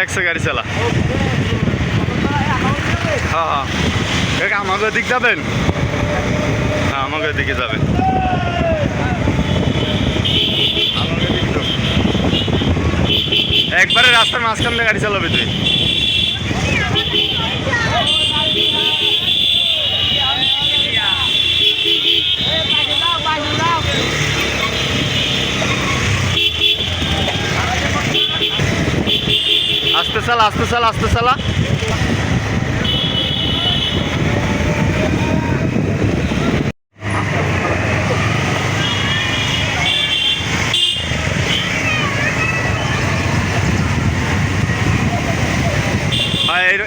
রিল্যাক্সে গাড়ি চালা। হ্যাঁ হ্যাঁ। আমাকে দিক যাবেন? হ্যাঁ আমাকে দিকে যাবেন। একবারে রাস্তার মাঝখান দিয়ে গাড়ি চালাবে তুই আস্তে চালা আস্তে চালা আস্তে চালা।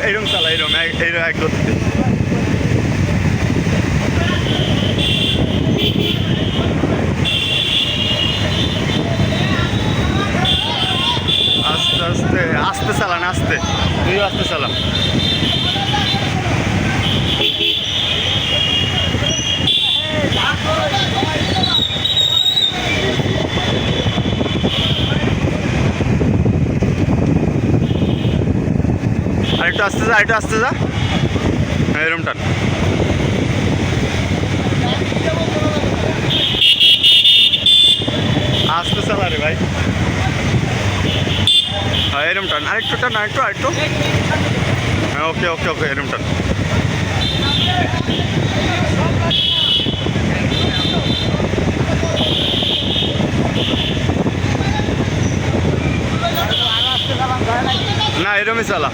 এইরকম চালা এইরকম এই- এইরকম এক গতিতে আস্তে আস্তে আস্তে চালান আসতে চালাম আরেকটু আসতে যা আরেকটু আসতে যা। হ্যাঁ এরম টান আস্তে চালা রে ভাই হ্যাঁ এরম টান আরেকটু না একটু আরেকটু। হ্যাঁ ওকে ওকে ওকে এরম না এরমই চালা।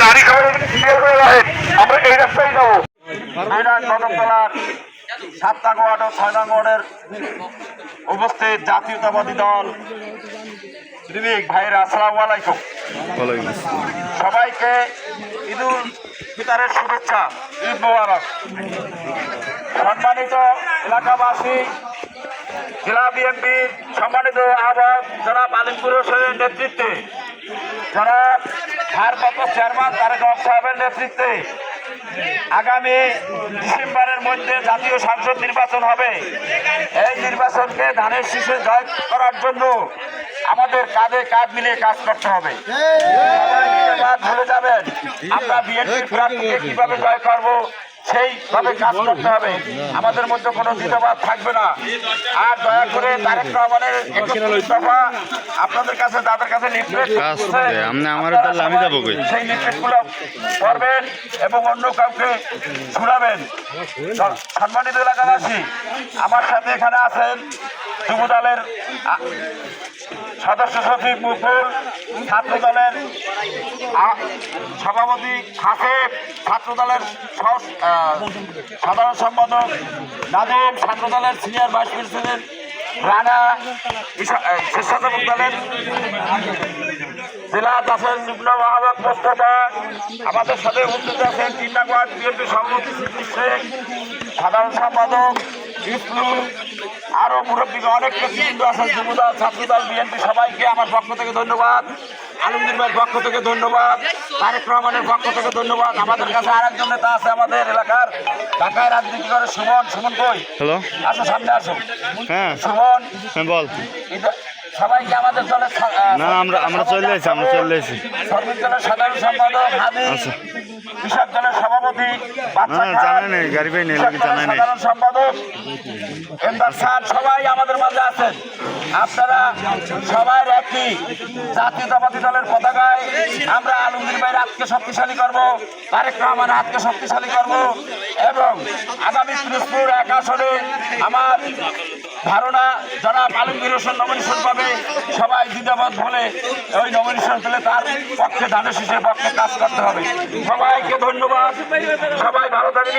গাড়ি খাবার ক্লিয়ার ও উপস্থিত জাতীয়তাবাদী দল। আলাইকুম। সবাইকে ফিতরের শুভেচ্ছা, ঈদ মোবারক। সম্মানিত এলাকাবাসী জেলা বিএনপির সম্মানিত আহ্বায়ক জনাব আলিমপুর হোসেনের নেতৃত্বে জনাব ভারপ্রাপ্ত চেয়ারম্যান তারেক সাহেবের নেতৃত্বে আগামী ডিসেম্বরের মধ্যে জাতীয় সংসদ নির্বাচন হবে। এই নির্বাচনকে ধানের শীষে জয় করার জন্য আমাদের কাঁধে কাঁধ মিলিয়ে কাজ করতে হবে। ভুলে যাবেন। আমরা বিএনপির প্রার্থীকে কীভাবে জয় করব সেইভাবে কাজ করতে হবে। আমাদের মধ্যে কোনো দ্বিধাবাদ থাকবে না। আর দয়া করে তারেক রহমানের দফা আপনাদের কাছে তাদের কাছে লিফলেট? সেই লিফলেটগুলো পড়বেন এবং অন্য কাউকে স- সম্মানিত এলাকাবাসী আমার সাথে এখানে আছেন যুব দলের আ- সদস্য সচিব মুকুল ছাত্র দলের সভাপতি হাসেব ছাত্র দলের সাধারণ সম্পাদক নাদিম ছাত্র দলের সিনিয়র ভাইস প্রেসিডেন্ট রানা স্বেচ্ছাসেবক দলের জেলা দাসের যুগ্ম মহাবাক মোস্তফা আমাদের সাথে উপস্থিত আছেন তিনটাগড় বিএনপি সভাপতি সাধারণ সম্পাদক আরও মুরব্বী অনেক নেতৃবৃন্দ আছেন যুবদল ছাত্রদল বিএনপি সবাইকে আমার পক্ষ থেকে ধন্যবাদ। আলমগীর ভাইয়ের পক্ষ থেকে ধন্যবাদ। তারেক রহমানের পক্ষ থেকে ধন্যবাদ। আমাদের কাছে আরেকজন নেতা আছে আমাদের এলাকার। ঢাকায় রাজনীতি করে সুমন। সুমন কই? হ্যালো। আসো সামনে আসো। হ্যাঁ। সুমন। হ্যাঁ বল। সবাইকে আমাদের দলের না আমরা আমরা চলে আমরা চলে যাচ্ছি শ্রমিক দলের সাধারণ সম্পাদক হাদি আচ্ছা। কৃষক দলের সভাপতি নাই, গাড়ি নাই, নাই। সাধারণ সম্পাদক খান সবাই আমাদের মাঝে আছেন আপনারা সবাই একই জাতীয়তাবাদী দলের পতাকায় আমরা আলমগীর ভাইয়ের হাতকে শক্তিশালী করব তারেক রহমান হাতকে শক্তিশালী করব এবং আগামী পিরোজপুর এক আসনে আমার ধারণা যারা আলমগীর হোসেন নমিনেশন পাবে সবাই দ্বিধাবাদ বলে ওই নমিনেশন পেলে তার পক্ষে ধানের পক্ষে কাজ করতে হবে। সবাইকে ধন্যবাদ। সবাই ভালো থাকেন